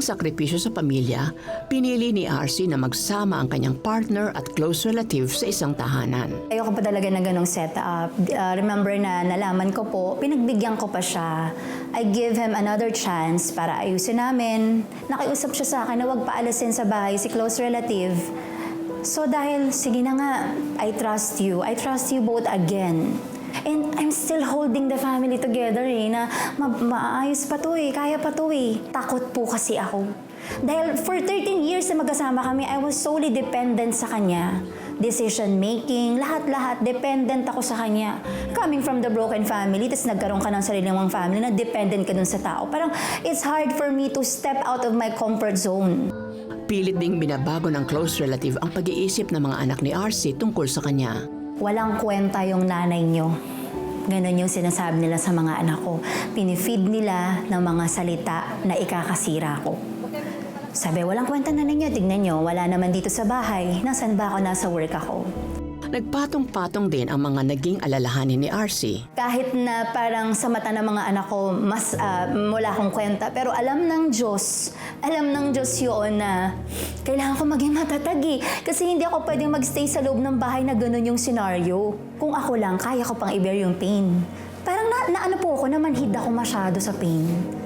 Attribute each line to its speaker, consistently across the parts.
Speaker 1: Bilang sakripisyo sa pamilya, pinili ni RC na magsama ang kanyang partner at close relative sa isang tahanan.
Speaker 2: Ayoko pa talaga ng ganong setup. Uh, remember na nalaman ko po, pinagbigyan ko pa siya. I give him another chance para ayusin namin. Nakiusap siya sa akin na huwag paalasin sa bahay si close relative. So dahil, sige na nga, I trust you. I trust you both again. And I'm still holding the family together eh, na ma- maayos pa to eh, kaya pa to eh. Takot po kasi ako. Dahil for 13 years na magkasama kami, I was solely dependent sa kanya. Decision making, lahat-lahat, dependent ako sa kanya. Coming from the broken family, tapos nagkaroon ka ng sarili mong family na dependent ka dun sa tao. Parang it's hard for me to step out of my comfort zone.
Speaker 1: Pilit ding binabago ng close relative ang pag-iisip ng mga anak ni RC tungkol sa kanya.
Speaker 2: Walang kwenta yung nanay nyo. Ganon yung sinasabi nila sa mga anak ko. Pinifeed nila ng mga salita na ikakasira ko. Sabi, walang kwenta nanay nyo, tignan nyo, wala naman dito sa bahay. Nasaan ba ako? Nasa work ako.
Speaker 1: Nagpatong-patong din ang mga naging alalahanin ni RC.
Speaker 2: Kahit na parang sa mata ng mga anak ko, mas ah, wala akong kwenta. Pero alam ng Diyos, alam ng Diyos yun na kailangan ko maging matatag eh. Kasi hindi ako pwedeng magstay sa loob ng bahay na ganun yung senaryo. Kung ako lang, kaya ko pang i-bear yung pain. Parang na, na ano po ako, namanhid ako masyado sa pain.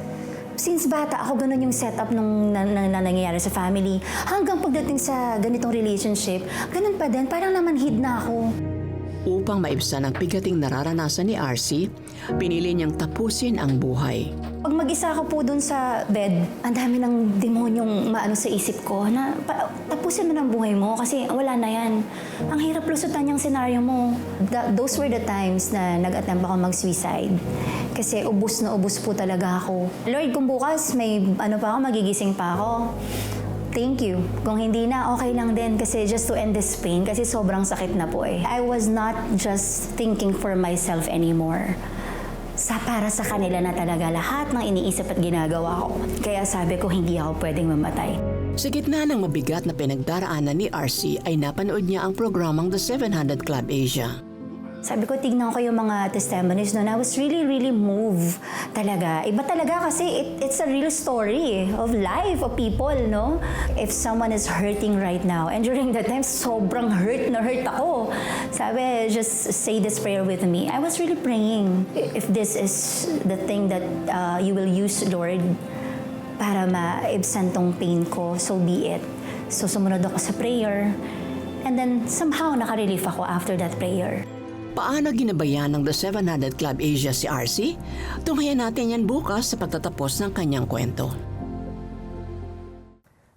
Speaker 2: Since bata, ako ganun yung setup nung na, na, na nangyayari sa family. Hanggang pagdating sa ganitong relationship, ganun pa din, parang namanhid na ako.
Speaker 1: Upang maibsan ang bigating nararanasan ni RC, pinili niyang tapusin ang buhay.
Speaker 2: Pag mag-isa ako po dun sa bed, ang dami ng demonyong maano sa isip ko na pa, tapusin mo ng buhay mo kasi wala na yan. Ang hirap lusutan yung senaryo mo. Th- those were the times na nag-attempt ako mag-suicide. Kasi ubus na ubus po talaga ako. Lord, kung bukas may ano pa ako, magigising pa ako. Thank you. Kung hindi na, okay lang din kasi just to end this pain kasi sobrang sakit na po eh. I was not just thinking for myself anymore sa para sa kanila na talaga lahat ng iniisip at ginagawa ko. Kaya sabi ko, hindi ako pwedeng mamatay.
Speaker 1: Sa gitna ng mabigat na pinagdaraanan ni RC ay napanood niya ang programang The 700 Club Asia.
Speaker 2: Sabi ko, tignan ko yung mga testimonies noon. I was really, really moved talaga. Iba talaga kasi it, it's a real story of life, of people, no? If someone is hurting right now, and during that time, sobrang hurt na hurt ako. Sabi, just say this prayer with me. I was really praying. If this is the thing that uh, you will use, Lord, para maibsan tong pain ko, so be it. So sumunod ako sa prayer. And then somehow nakarelief ako after that prayer.
Speaker 1: Paano ginabayan ng The 700 Club Asia si RC? Tunghayan natin yan bukas sa pagtatapos ng kanyang kwento.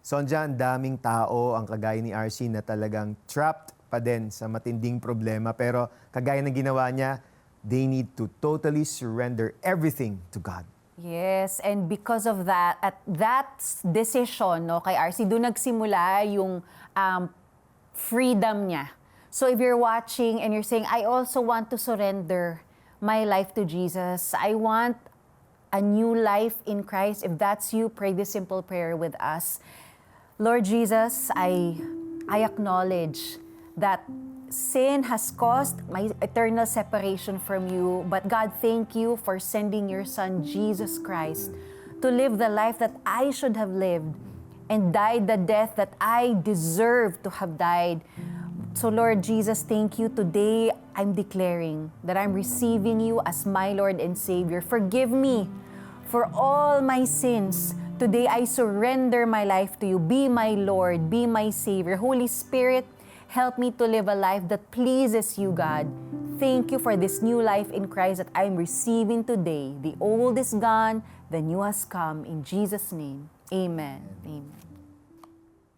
Speaker 3: Sonja, ang daming tao ang kagaya ni RC na talagang trapped pa din sa matinding problema. Pero kagaya ng ginawa niya, they need to totally surrender everything to God.
Speaker 4: Yes, and because of that, at that decision no, kay RC, doon nagsimula yung um, freedom niya. So if you're watching and you're saying, I also want to surrender my life to Jesus, I want a new life in Christ. If that's you, pray this simple prayer with us. Lord Jesus, I, I acknowledge that sin has caused my eternal separation from you. But God, thank you for sending your Son, Jesus Christ, to live the life that I should have lived and died the death that I deserve to have died. So, Lord Jesus, thank you. Today, I'm declaring that I'm receiving you as my Lord and Savior. Forgive me for all my sins. Today, I surrender my life to you. Be my Lord, be my Savior. Holy Spirit, help me to live a life that pleases you, God. Thank you for this new life in Christ that I'm receiving today. The old is gone, the new has come. In Jesus' name, amen. Amen.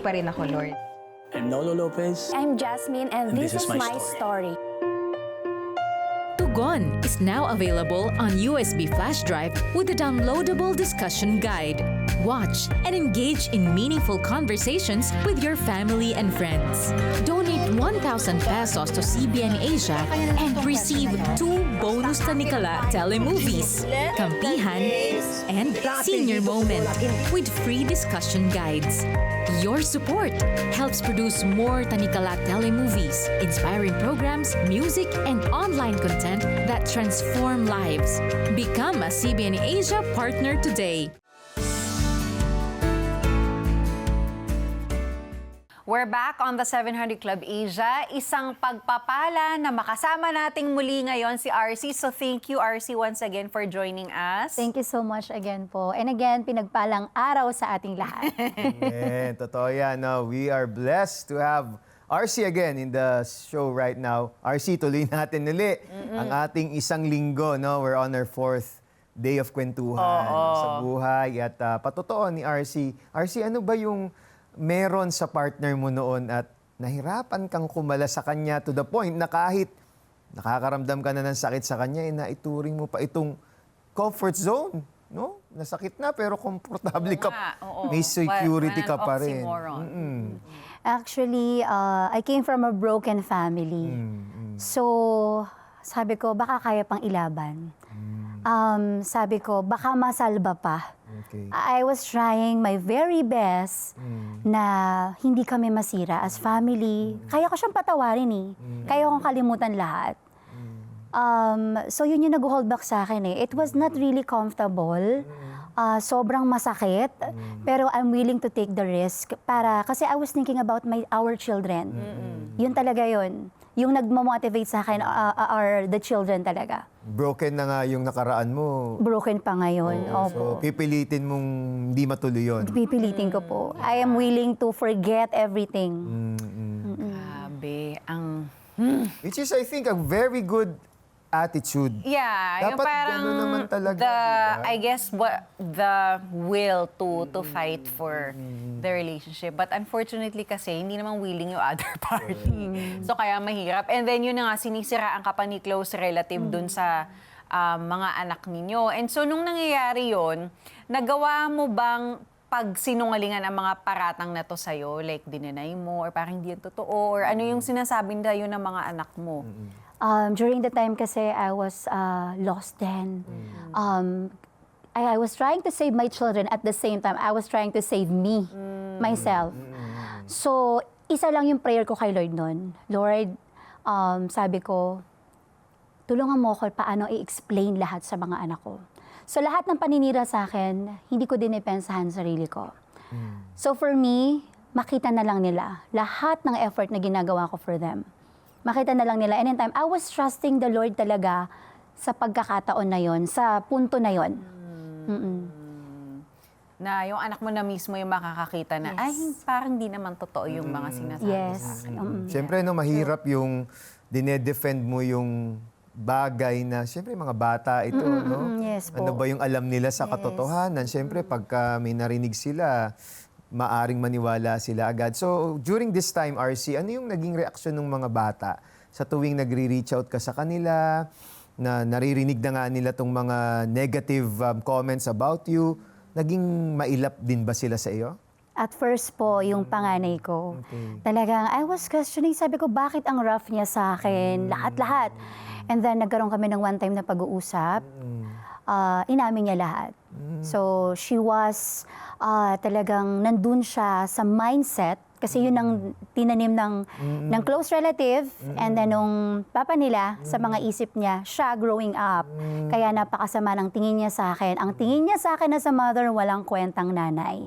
Speaker 5: Maghihintay pa rin ako, Lord. I'm Nolo Lopez.
Speaker 6: I'm Jasmine, and,
Speaker 5: And
Speaker 6: this, is, my, story.
Speaker 7: Tugon is now available on USB flash drive with a downloadable discussion guide. Watch and engage in meaningful conversations with your family and friends. Donate 1,000 pesos to CBN Asia and receive two bonus Tanikala telemovies, Kampihan, and Senior Moment with free discussion guides. Your support helps produce more Tanikala telemovies, inspiring programs, music, and online content that transform lives. Become a CBN Asia partner today.
Speaker 4: We're back on the 700 Club Asia. Isang pagpapala na makasama nating muli ngayon si RC. So thank you RC once again for joining us.
Speaker 2: Thank you so much again po. And again, pinagpalang araw sa ating lahat.
Speaker 3: Amen. Totoo yan. No? We are blessed to have RC again in the show right now. RC, tuloy natin uli ang ating isang linggo. No? We're on our fourth day of kwentuhan sa buhay. At ah, patotoo ni RC. RC, ano ba yung meron sa partner mo noon at nahirapan kang kumala sa kanya to the point na kahit nakakaramdam ka na ng sakit sa kanya, eh, naituring mo pa itong comfort zone. No? Nasakit na pero komportable ka.
Speaker 4: nga, oo.
Speaker 3: May security ka pa rin. Mm-mm.
Speaker 2: Actually, uh, I came from a broken family. So, sabi ko, baka kaya pang ilaban. Um, sabi ko, baka masalba pa.
Speaker 3: Okay.
Speaker 2: I was trying my very best na hindi kami masira as family. Kaya ko siyang patawarin eh. Kaya kong kalimutan lahat. Um, so yun yung nag-hold back sa akin eh. It was not really comfortable. Ah, sobrang masakit. Pero I'm willing to take the risk para kasi I was thinking about my our children. Yun talaga yun. Yung nagmo-motivate sa akin ah, are the children talaga.
Speaker 3: Broken na nga yung nakaraan mo.
Speaker 2: Broken pa ngayon.
Speaker 3: So,
Speaker 2: Opo.
Speaker 3: pipilitin mong hindi matuloy yun.
Speaker 2: Pipilitin ko po. I am willing to forget everything.
Speaker 4: Grabe, ang...
Speaker 3: Which is, I think, a very good attitude.
Speaker 4: Yeah, yung
Speaker 3: Dapat
Speaker 4: parang
Speaker 3: ganun naman talaga,
Speaker 4: the,
Speaker 3: di ba?
Speaker 4: I guess, what, the will to to fight for the relationship. But unfortunately kasi, hindi naman willing yung other party. So kaya mahirap. And then yun na nga, sinisiraan ka pa ni close relative dun sa ah, mga anak ninyo. And so nung nangyayari yon nagawa mo bang pag sinungalingan ang mga paratang na to sa'yo, like dinenay mo, or parang hindi yan totoo, or ano yung sinasabi dayo ng mga anak mo?
Speaker 2: Um, during the time kasi I was uh, lost then. Um, I, I was trying to save my children at the same time I was trying to save me, myself. So, isa lang yung prayer ko kay Lord noon. Lord, um, sabi ko, tulungan mo ako paano i-explain lahat sa mga anak ko. So, lahat ng paninira sa akin, hindi ko din ipensahan sa sarili ko. So, for me, makita na lang nila lahat ng effort na ginagawa ko for them. Makita na lang nila. And in time, I was trusting the Lord talaga sa pagkakataon na yon, sa punto na yon. Mm-mm.
Speaker 4: na yung anak mo na mismo yung makakakita na, ay, parang di naman totoo yung mga sinasabi
Speaker 2: Yes.
Speaker 4: sa akin.
Speaker 2: Mm-mm.
Speaker 3: Siyempre, no, mahirap yung dinedefend mo yung bagay na, siyempre, mga bata ito, no?
Speaker 2: mm, yes po.
Speaker 3: Ano ba yung alam nila sa katotohanan? Siyempre, pagka may narinig sila, maaring maniwala sila agad. So, during this time, RC, ano yung naging reaksyon ng mga bata sa tuwing nagre-reach out ka sa kanila, na naririnig na nga nila tong mga negative um, comments about you, naging mailap din ba sila sa iyo?
Speaker 2: At first po, yung panganay ko, talagang I was questioning, sabi ko, bakit ang rough niya sa akin? Lahat-lahat. And then, nagkaroon kami ng one time na pag-uusap. Ah, inamin niya lahat. So, she was ah, talagang nandun siya sa mindset kasi yun ang tinanim ng, ng close relative and then nung papa nila sa mga isip niya, siya growing up. Kaya napakasama ng tingin niya sa akin. Ang tingin niya sa akin as a mother, walang kwentang nanay.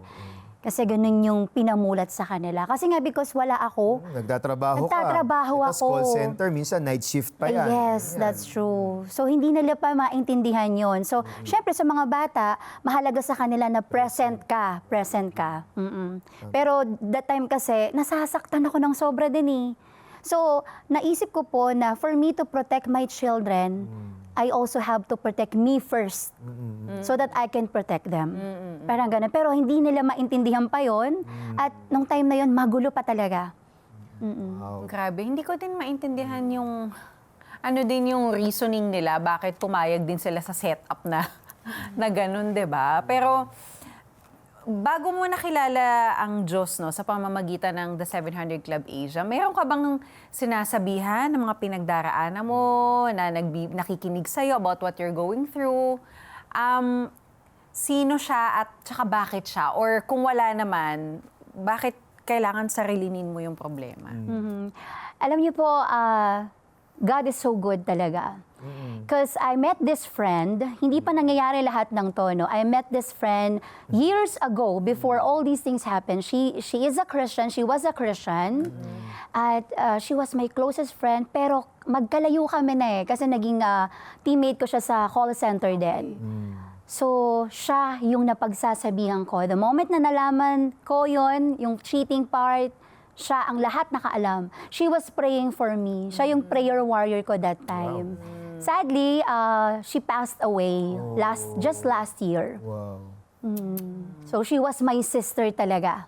Speaker 2: Kasi ganun yung pinamulat sa kanila. Kasi nga because wala ako,
Speaker 3: Nagtatrabaho ka.
Speaker 2: Nagtatrabaho
Speaker 3: Tapos
Speaker 2: ako.
Speaker 3: call center, minsan night shift pa yan.
Speaker 2: Yes, that's true. So, hindi nila pa maintindihan yon. So, syempre sa mga bata, mahalaga sa kanila na present ka. Present ka. Mm-mm. Pero that time kasi, nasasaktan ako ng sobra din eh. So, naisip ko po na for me to protect my children, I also have to protect me first so that I can protect them. Parang ganun. Pero hindi nila maintindihan pa yon At nung time na yon magulo pa talaga.
Speaker 3: Wow.
Speaker 4: Grabe, hindi ko din maintindihan yung ano din yung reasoning nila bakit pumayag din sila sa setup na na ganun, 'di ba? Pero bago mo nakilala ang Diyos no sa pamamagitan ng The 700 Club Asia, mayroon ka bang sinasabihan ng mga pinagdaraanan mo na nagbi- nakikinig sa about what you're going through? Um, sino siya at saka bakit siya? Or kung wala naman, bakit kailangan sarilinin mo yung problema?
Speaker 2: Mhm. Alam niyo po, ah, God is so good talaga. Because I met this friend, hindi pa nangyayari lahat ng to, no? I met this friend years ago before all these things happened. She she is a Christian, she was a Christian. At ah, she was my closest friend, pero magkalayo kami na eh kasi naging ah, teammate ko siya sa call center din. So, siya yung napagsasabihan ko. The moment na nalaman ko yon yung cheating part, siya ang lahat nakaalam. She was praying for me. Siya yung prayer warrior ko that time. Sadly, uh, she passed away last just last year.
Speaker 3: Wow.
Speaker 2: So, she was my sister talaga.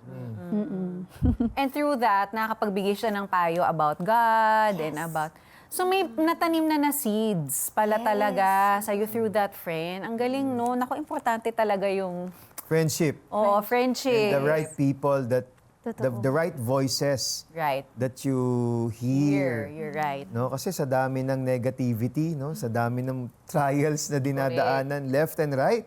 Speaker 4: And through that, nakakapagbigay siya ng payo about God and about... So may natanim na na seeds pala talaga sa'yo through that friend. Ang galing, no? Naku, importante talaga yung
Speaker 3: Friendship. And
Speaker 4: friendship.
Speaker 3: the right people that the,
Speaker 2: Totoo.
Speaker 3: the right voices
Speaker 4: Right.
Speaker 3: that you
Speaker 4: Here,
Speaker 3: hear.
Speaker 4: you're right.
Speaker 3: No, kasi sa dami ng negativity, no, sa dami ng trials na dinadaanan left and right.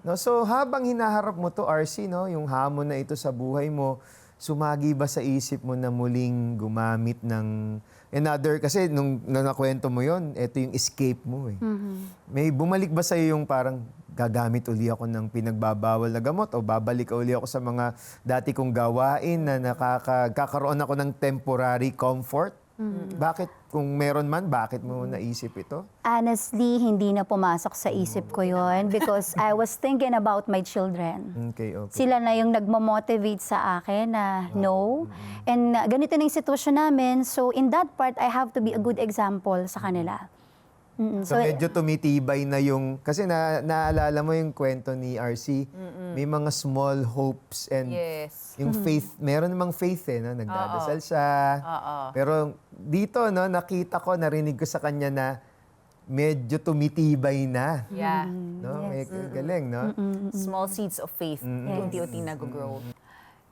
Speaker 3: No, so habang hinaharap mo to RC, no, yung hamon na ito sa buhay mo, sumagi ba sa isip mo na muling gumamit ng another kasi nung, nung nakwento mo yon, ito yung escape mo eh. May bumalik ba sa yung parang gagamit uli ako ng pinagbabawal na gamot o babalik uli ako sa mga dati kong gawain na nakakakaroon ako ng temporary comfort? Bakit? Kung meron man, bakit mo naisip ito?
Speaker 2: Honestly, hindi na pumasok sa isip ko yon because I was thinking about my children.
Speaker 3: Okay, okay.
Speaker 2: Sila na yung nagmo-motivate sa akin na no. And uh, ganito na yung sitwasyon namin. So in that part, I have to be a good example sa kanila. Mm-mm.
Speaker 3: So, medyo tumitibay na yung... Kasi na, naalala mo yung kwento ni RC, may mga small hopes and
Speaker 4: Yes.
Speaker 3: yung faith, meron namang faith eh, no? nagdadasal siya.
Speaker 4: Oo.
Speaker 3: Pero dito, no, nakita ko, narinig ko sa kanya na medyo tumitibay na.
Speaker 4: Yeah.
Speaker 3: No? May galing, no?
Speaker 4: Small seeds of faith. Unti-unti nag-grow.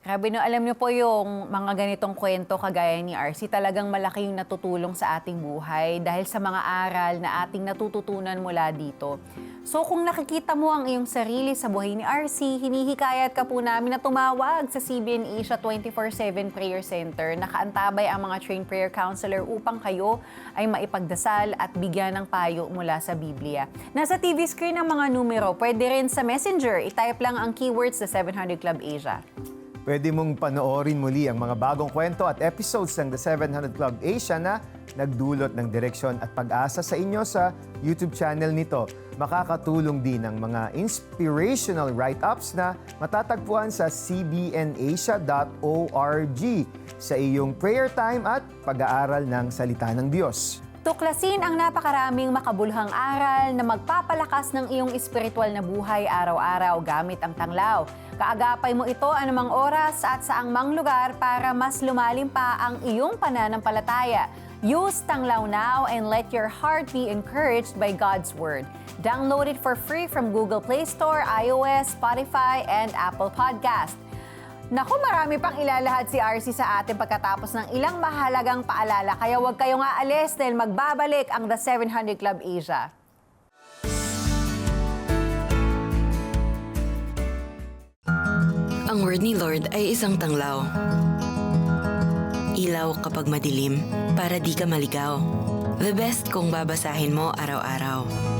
Speaker 4: Grabe no, alam niyo po yung mga ganitong kwento kagaya ni RC, talagang malaki yung natutulong sa ating buhay dahil sa mga aral na ating natututunan mula dito. So kung nakikita mo ang iyong sarili sa buhay ni RC, hinihikayat ka po namin na tumawag sa CBN Asia 24-7 Prayer Center. Nakaantabay ang mga trained prayer counselor upang kayo ay maipagdasal at bigyan ng payo mula sa Biblia. Nasa TV screen ang mga numero. Pwede rin sa Messenger. I-type lang ang keywords sa 700 Club Asia.
Speaker 3: Pwede mong panoorin muli ang mga bagong kwento at episodes ng The 700 Club Asia na nagdulot ng direksyon at pag-asa sa inyo sa YouTube channel nito. Makakatulong din ang mga inspirational write-ups na matatagpuan sa cbnasia.org sa iyong prayer time at pag-aaral ng salita ng Diyos.
Speaker 4: Tuklasin ang napakaraming makabuluhang aral na magpapalakas ng iyong espiritual na buhay araw-araw gamit ang tanglaw. Kaagapay mo ito anumang oras at saang mang lugar para mas lumalim pa ang iyong pananampalataya. Use Tanglaw now and let your heart be encouraged by God's Word. Download it for free from Google Play Store, iOS, Spotify, and Apple Podcast. Naku, marami pang ilalahad si RC sa atin pagkatapos ng ilang mahalagang paalala. Kaya huwag kayong aalis dahil magbabalik ang The 700 Club Asia.
Speaker 5: Ang word ni Lord ay isang tanglaw. Ilaw kapag madilim para di ka maligaw. The best kung babasahin mo araw-araw.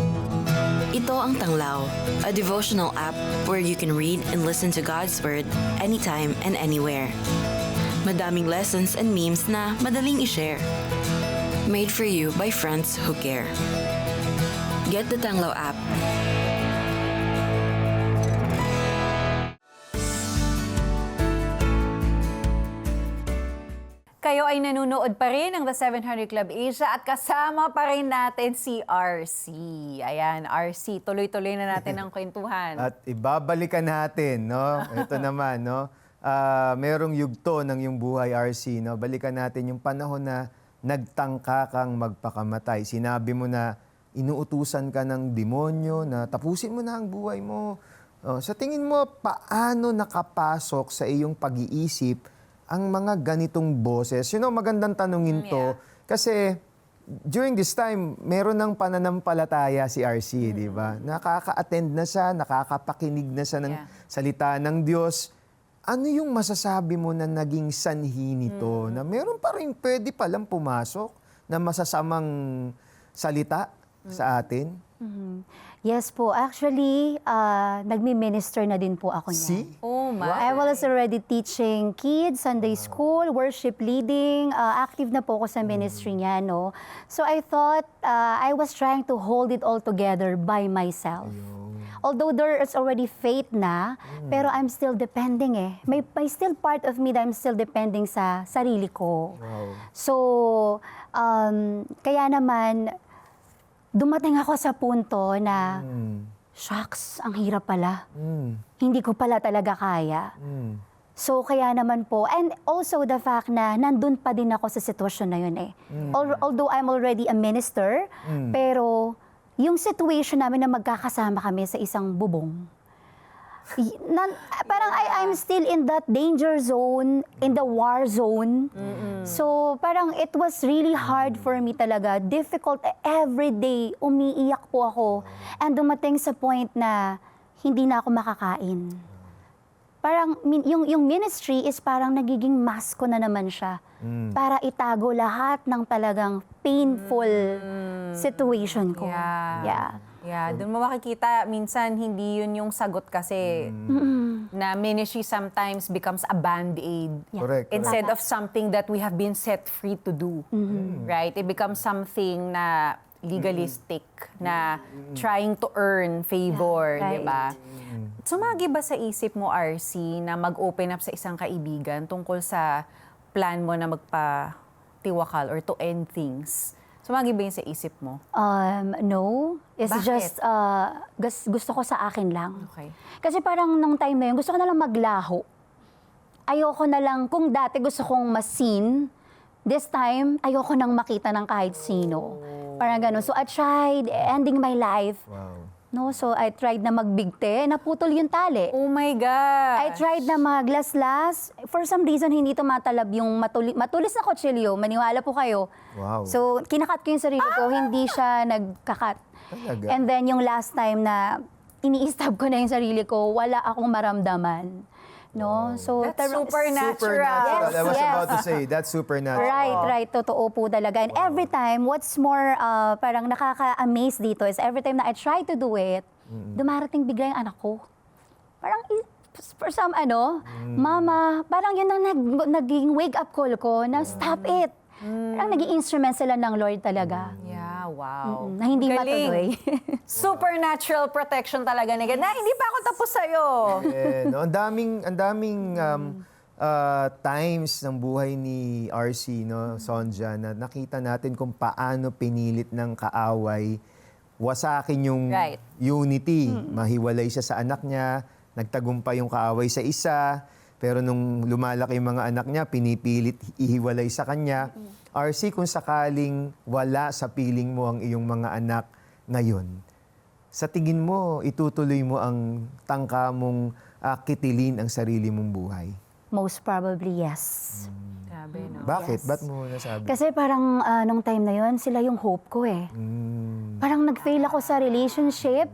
Speaker 5: Ito ang Tanglaw, a devotional app where you can read and listen to God's Word anytime and anywhere. Madaming lessons and memes na madaling i-share. Made for you by friends who care. Get the Tanglaw app
Speaker 4: Kayo ay nanonood pa rin ng The 700 Club Asia at kasama pa rin natin si RC. Ayan, RC, tuloy-tuloy na natin ang kwentuhan.
Speaker 3: At ibabalikan natin, no? Ito naman, no? ah, merong yugto ng yung buhay, RC. No? Balikan natin yung panahon na nagtangka kang magpakamatay. Sinabi mo na inuutusan ka ng demonyo na tapusin mo na ang buhay mo. Oh, sa tingin mo, paano nakapasok sa iyong pag-iisip ang mga ganitong boses? You know, magandang tanungin to. Kasi during this time, meron ng pananampalataya si RC, di ba? Nakaka-attend na siya, nakakapakinig na siya ng
Speaker 4: Yeah.
Speaker 3: salita ng Diyos. Ano yung masasabi mo na naging sanhi nito? Na meron pa rin pwede palang pumasok na masasamang salita sa atin?
Speaker 2: Yes po. Actually, uh, nagmi-minister na din po ako niyan.
Speaker 3: See?
Speaker 4: Oh my.
Speaker 2: I was already teaching kids, Sunday school, worship leading. Uh, active na po ako sa ministry niya, no? So I thought uh, I was trying to hold it all together by myself. Although there is already faith na, pero I'm still depending eh. May, may still part of me that I'm still depending sa sarili ko.
Speaker 3: Wow.
Speaker 2: So, um, kaya naman, dumating ako sa punto na,
Speaker 3: Mm.
Speaker 2: shucks, ang hirap pala.
Speaker 3: Mm.
Speaker 2: Hindi ko pala talaga kaya.
Speaker 3: Mm.
Speaker 2: So, kaya naman po, and also the fact na nandun pa din ako sa sitwasyon na yun eh. Al- although I'm already a minister, pero yung situation namin na magkakasama kami sa isang bubong, nan- parang I, I'm still in that danger zone, in the war zone. So, parang it was really hard for me talaga. Difficult every day. Umiiyak po ako. And dumating sa point na hindi na ako makakain parang min- yung yung ministry is parang nagiging mask ko na naman siya para itago lahat ng talagang painful situation ko.
Speaker 4: Yeah.
Speaker 2: Yeah.
Speaker 4: Yeah, doon mo makikita, minsan hindi yun yung sagot kasi na ministry sometimes becomes a band-aid.
Speaker 3: Correct.
Speaker 4: Instead of something that we have been set free to do. Right? It becomes something na legalistic, na trying to earn favor,
Speaker 2: Yeah,
Speaker 4: di ba? Sumagi ba sa isip mo, RC, na mag-open up sa isang kaibigan tungkol sa plan mo na magpa-tiwakal or to end things? Sumagi ba yun sa isip mo?
Speaker 2: Um, no, it's
Speaker 4: Bakit?
Speaker 2: just uh, gus- gusto ko sa akin lang.
Speaker 4: Okay.
Speaker 2: Kasi parang nung time na yun, gusto ko na lang maglaho. Ayoko na lang, kung dati gusto kong masin, this time, ayoko nang makita ng kahit sino. Parang ganun. So I tried ending my life.
Speaker 3: Wow.
Speaker 2: No, so I tried na magbigte, naputol yung tali.
Speaker 4: Oh my God!
Speaker 2: I tried na maglaslas. For some reason, hindi tumatalab yung matuli- matulis na kutsilyo. Maniwala po kayo.
Speaker 3: Wow.
Speaker 2: So, kinakat ko yung sarili ko, hindi siya nagkakat.
Speaker 3: Talaga?
Speaker 2: And then, yung last time na ini-stab ko na yung sarili ko, wala akong maramdaman. No? So,
Speaker 4: That's
Speaker 2: tar-
Speaker 4: supernatural.
Speaker 3: Supernatural.
Speaker 2: Yes,
Speaker 3: I was
Speaker 2: yes.
Speaker 3: about to say, that's supernatural.
Speaker 2: Right, right. Totoo po talaga. And every time, what's more uh, parang nakaka-amaze dito is every time na I try to do it, dumarating bigla yung anak ko. Parang, i- for some ano, mama, parang yun ang nag, naging wake-up call ko na stop it. Parang naging instrument sila ng Lord talaga.
Speaker 4: Yeah, wow.
Speaker 2: Mm, Na hindi
Speaker 4: Galing.
Speaker 2: matuloy.
Speaker 4: Supernatural protection talaga ni God. Na hindi pa ako tapos sa'yo.
Speaker 3: Eh, no, ang daming ang daming um, uh, times ng buhay ni RC no, Sonja na nakita natin kung paano pinilit ng kaaway wasakin yung
Speaker 4: Right.
Speaker 3: unity. Mahiwalay siya sa anak niya, nagtagumpay yung kaaway sa isa, pero nung lumalaki yung mga anak niya, pinipilit ihiwalay sa kanya. RC, kung sakaling wala sa piling mo ang iyong mga anak ngayon, sa tingin mo, itutuloy mo ang tangka mong ah, kitilin ang sarili mong buhay?
Speaker 2: Most probably, yes.
Speaker 4: Sabi, no?
Speaker 3: Bakit?
Speaker 2: Yes.
Speaker 3: Ba't mo nasabi?
Speaker 2: Kasi parang ah, nung time na yon sila yung hope ko eh.
Speaker 3: Mm,
Speaker 2: Parang nag-fail ako sa relationship.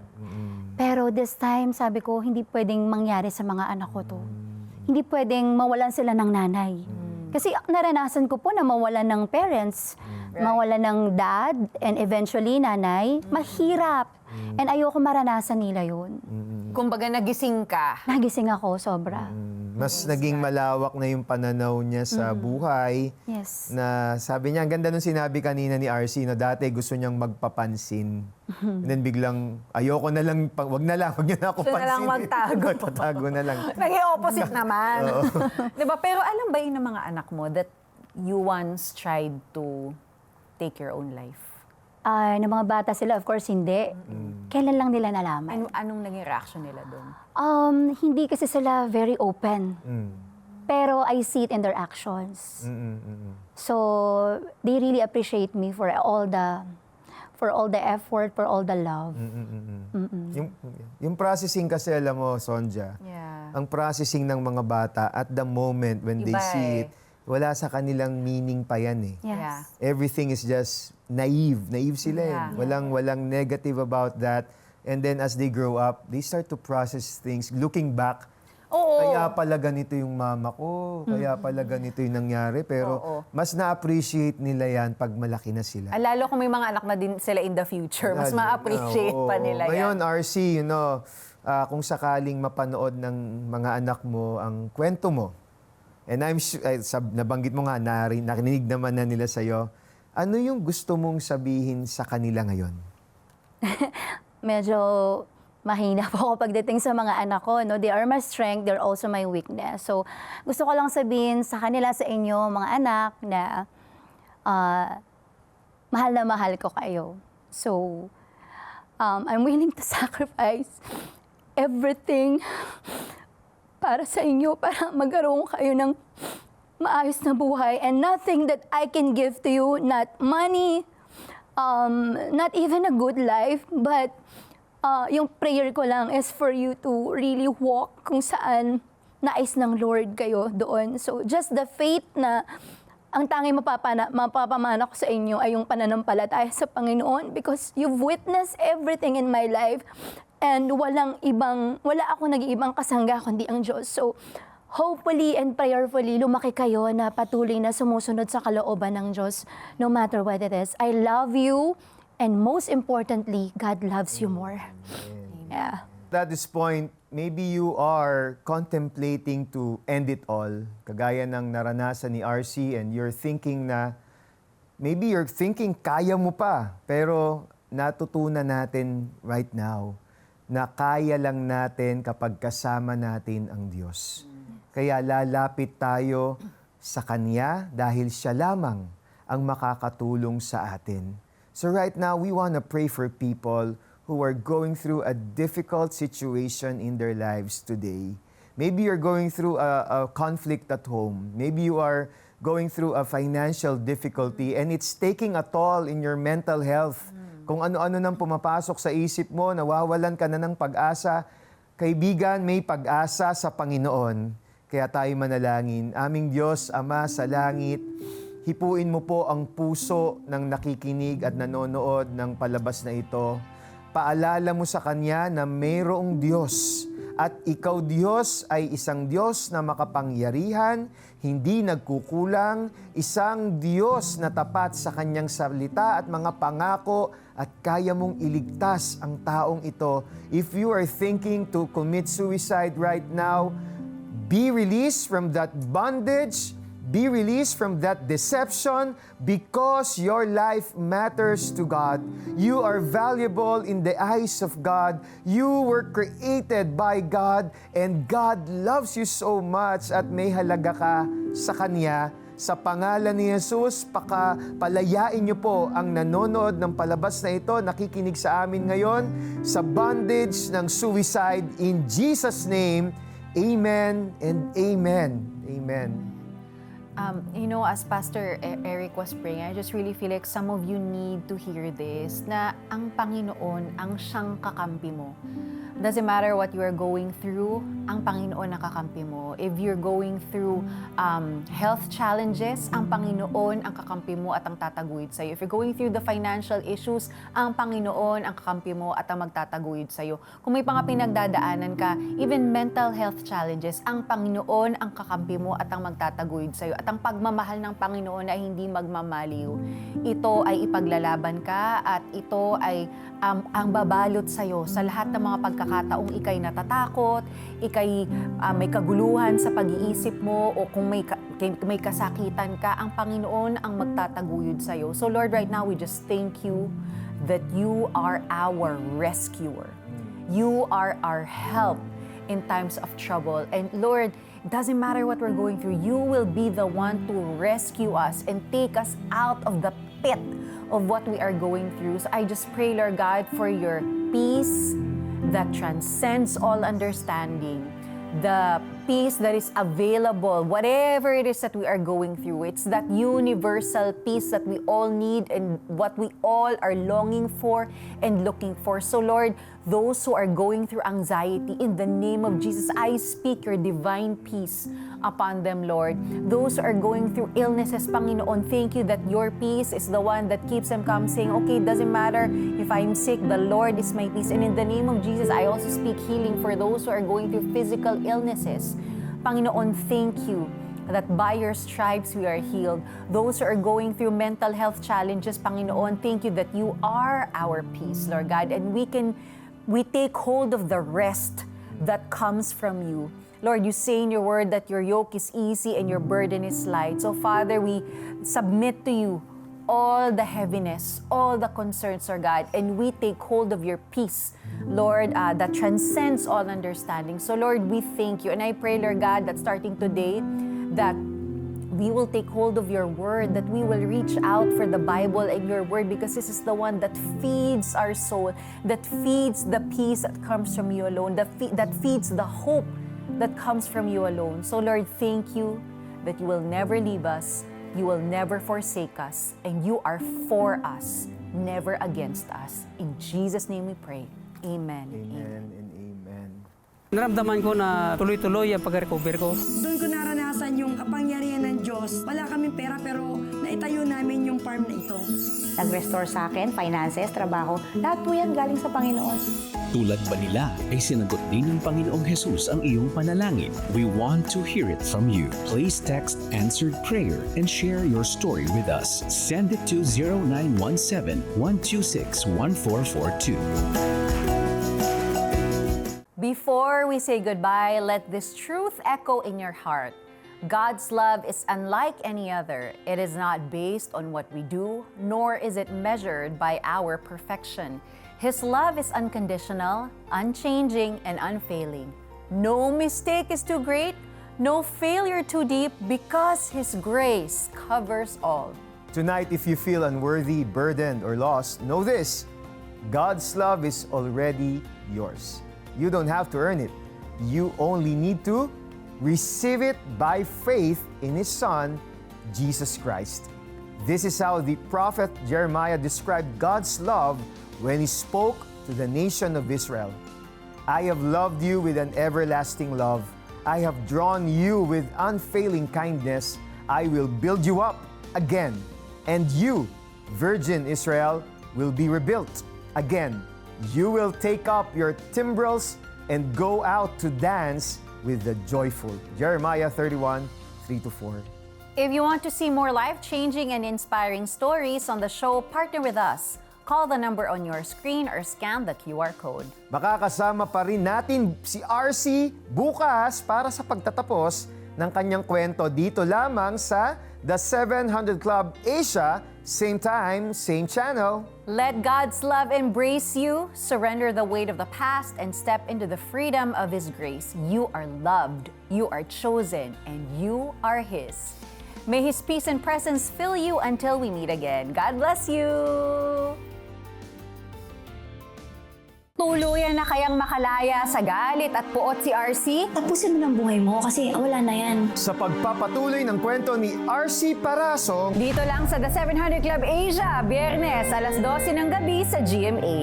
Speaker 2: Pero this time, sabi ko, hindi pwedeng mangyari sa mga anak ko to. Hindi pwedeng mawalan sila ng nanay. Kasi naranasan ko po na mawalan ng parents, mawalan ng dad, and eventually nanay. Mahirap. And ayoko maranasan nila yun.
Speaker 4: Kumbaga nagising ka.
Speaker 2: Nagising ako sobra.
Speaker 3: mm, mas naging malawak na yung pananaw niya sa buhay.
Speaker 2: Yes.
Speaker 3: Na sabi niya, ang ganda nung sinabi kanina ni RC, na dati gusto niyang magpapansin. And then biglang, ayoko na lang, pa- wag na lang, wag niya na ako
Speaker 4: Gusto na
Speaker 3: pansinin.
Speaker 4: lang magtago.
Speaker 3: Magtatago na lang.
Speaker 4: Naging opposite naman. Di ba? Pero alam ba yun ng mga anak mo that you once tried to take your own life?
Speaker 2: Ah, ng mga bata sila, of course, hindi. Kailan lang nila nalaman?
Speaker 4: Ano, anong naging reaction nila doon?
Speaker 2: Um, hindi kasi sila very open.
Speaker 3: Mm.
Speaker 2: Pero I see it in their actions. So they really appreciate me for all the for all the effort, for all the love.
Speaker 3: Yung, yung processing kasi, alam mo, Sonja,
Speaker 4: Yeah.
Speaker 3: ang processing ng mga bata at the moment when they
Speaker 4: Iba
Speaker 3: see
Speaker 4: eh.
Speaker 3: it, wala sa kanilang meaning pa yan eh.
Speaker 2: Yes.
Speaker 4: Yeah.
Speaker 3: Everything is just naive. Naive sila eh.
Speaker 4: Yeah.
Speaker 3: Walang, walang negative about that. And then as they grow up, they start to process things. Looking back,
Speaker 4: Oo.
Speaker 3: kaya pala ganito yung mama ko, kaya pala ganito yung nangyari. Pero
Speaker 4: Oo.
Speaker 3: mas na-appreciate nila yan pag malaki na sila.
Speaker 4: Ah, Lalo kung may mga anak na din sila in the future, mas
Speaker 3: Lalo.
Speaker 4: ma-appreciate
Speaker 3: Oo.
Speaker 4: pa nila
Speaker 3: Ngayon,
Speaker 4: yan.
Speaker 3: RC, you know, ah, kung sakaling mapanood ng mga anak mo ang kwento mo, and I'm ay, sab, nabanggit mo nga, nari, nakinig naman na nila sa'yo, ano yung gusto mong sabihin sa kanila ngayon?
Speaker 2: medyo mahina po ako pagdating sa mga anak ko. No? They are my strength, they're also my weakness. So, gusto ko lang sabihin sa kanila, sa inyo, mga anak, na ah, mahal na mahal ko kayo. So, um, I'm willing to sacrifice everything para sa inyo, para magkaroon kayo ng maayos na buhay and nothing that I can give to you, not money, um, not even a good life, but uh, yung prayer ko lang is for you to really walk kung saan nais ng Lord kayo doon. So just the faith na ang tanging mapapana, mapapamana ko sa inyo ay yung pananampalataya sa Panginoon because you've witnessed everything in my life and walang ibang, wala ako nag-iibang kasangga kundi ang Diyos. So, hopefully and prayerfully, lumaki kayo na patuloy na sumusunod sa kalooban ng Diyos no matter what it is. I love you and most importantly, God loves you more. Yeah.
Speaker 3: At this point, maybe you are contemplating to end it all, kagaya ng naranasan ni RC, and you're thinking na, maybe you're thinking kaya mo pa, pero natutunan natin right now na kaya lang natin kapag kasama natin ang Diyos. Kaya lalapit tayo sa Kanya dahil siya lamang ang makakatulong sa atin. So right now, we want to pray for people who are going through a difficult situation in their lives today. Maybe you're going through a, a conflict at home. Maybe you are going through a financial difficulty and it's taking a toll in your mental health. Kung ano-ano nang pumapasok sa isip mo, nawawalan ka na ng pag-asa. Kaibigan, may pag-asa sa Panginoon. Kaya tayo manalangin. Aming Diyos, Ama sa langit, hipuin mo po ang puso ng nakikinig at nanonood ng palabas na ito. Paalala mo sa Kanya na mayroong Diyos at ikaw Diyos ay isang Diyos na makapangyarihan, hindi nagkukulang, isang Diyos na tapat sa Kanyang salita at mga pangako at kaya mong iligtas ang taong ito. If you are thinking to commit suicide right now, be released from that bondage, be released from that deception because your life matters to God. You are valuable in the eyes of God. You were created by God and God loves you so much at may halaga ka sa Kanya. Sa pangalan ni Jesus, paka, palayain niyo po ang nanonood ng palabas na ito, nakikinig sa amin ngayon, sa bondage ng suicide. In Jesus' name, Amen and Amen. Amen.
Speaker 4: Um, you know, as Pastor E- Eric was praying, I just really feel like some of you need to hear this, na ang Panginoon ang siyang kakampi mo. Doesn't matter what you are going through, ang Panginoon ang kakampi mo. If you're going through um, health challenges, ang Panginoon ang kakampi mo at ang tataguyod sa'yo. If you're going through the financial issues, ang Panginoon ang kakampi mo at ang magtataguyod sa'yo. Kung may mga pinagdadaanan ka, even mental health challenges, ang Panginoon ang kakampi mo at ang magtataguyod sa'yo. At ang pagmamahal ng Panginoon ay hindi magmamaliw. Ito ay ipaglalaban ka at ito ay um, ang babalot sa'yo sa lahat ng mga pagkakataong ikay natatakot, ikay uh, may kaguluhan sa pag-iisip mo o kung may, ka- may kasakitan ka, ang Panginoon ang magtataguyod sa'yo. So Lord, right now we just thank you that you are our rescuer. You are our help in times of trouble. And Lord, it doesn't matter what we're going through, you will be the one to rescue us and take us out of the pit of what we are going through. So I just pray, Lord God, for your peace that transcends all understanding, the peace that is available, whatever it is that we are going through. It's that universal peace that we all need and what we all are longing for and looking for. So, Lord, those who are going through anxiety, in the name of Jesus, I speak your divine peace upon them, Lord. Those who are going through illnesses, Panginoon, thank you that your peace is the one that keeps them calm, saying, okay, it doesn't matter if I'm sick, the Lord is my peace. And in the name of Jesus, I also speak healing for those who are going through physical illnesses. Panginoon, thank you that by your stripes we are healed. Those who are going through mental health challenges, Panginoon, thank you that you are our peace, Lord God, and we can we take hold of the rest that comes from you. Lord, you say in your word that your yoke is easy and your burden is light. So, Father, we submit to you all the heaviness, all the concerns, Lord God, and we take hold of your peace, Lord, uh, that transcends all understanding. So, Lord, we thank you. And I pray, Lord God, that starting today, that we will take hold of your word, that we will reach out for the Bible and your word because this is the one that feeds our soul, that feeds the peace that comes from you alone, that, fe- that feeds the hope that comes from you alone. So, Lord, thank you that you will never leave us, you will never forsake us, and you are for us, never against us. In Jesus' name we pray. Amen.
Speaker 3: Amen amen.
Speaker 8: Naramdaman ko na tuloy-tuloy ang pag-recover ko.
Speaker 9: Doon ko naranasan yung kapangyarihan ng Diyos. Wala kaming pera pero naitayo namin yung farm na ito.
Speaker 2: Nag-restore sa akin, finances, trabaho. Lahat po yan galing sa Panginoon.
Speaker 10: Tulad ba nila ay sinagot din ng Panginoong Jesus ang iyong panalangin? We want to hear it from you. Please text answered prayer and share your story with us. Send it to 0917 126 1442.
Speaker 4: Before we say goodbye, let this truth echo in your heart. God's love is unlike any other. It is not based on what we do, nor is it measured by our perfection. His love is unconditional, unchanging, and unfailing. No mistake is too great, no failure too deep, because His grace covers all.
Speaker 3: Tonight, if you feel unworthy, burdened, or lost, know this God's love is already yours. You don't have to earn it. You only need to receive it by faith in His Son, Jesus Christ. This is how the prophet Jeremiah described God's love when he spoke to the nation of Israel. I have loved you with an everlasting love. I have drawn you with unfailing kindness. I will build you up again. And you, Virgin Israel, will be rebuilt again. You will take up your timbrels and go out to dance with the joyful. Jeremiah 31, 3 to 4.
Speaker 4: If you want to see more life changing and inspiring stories on the show, partner with us. Call the number on your screen or scan the QR code.
Speaker 3: Makakasama pa rin natin si RC bukas para sa pagtatapos ng kanyang kwento dito lamang sa The 700 Club Asia, same time, same channel.
Speaker 4: Let God's love embrace you, surrender the weight of the past, and step into the freedom of His grace. You are loved, you are chosen, and you are His. May His peace and presence fill you until we meet again. God bless you! Tuluyan na kayang makalaya sa galit at puot si RC?
Speaker 2: Tapusin mo ng buhay mo kasi wala na yan.
Speaker 3: Sa pagpapatuloy ng kwento ni RC Parasong,
Speaker 4: Dito lang sa The 700 Club Asia, Biyernes, alas 12 ng gabi sa GMA.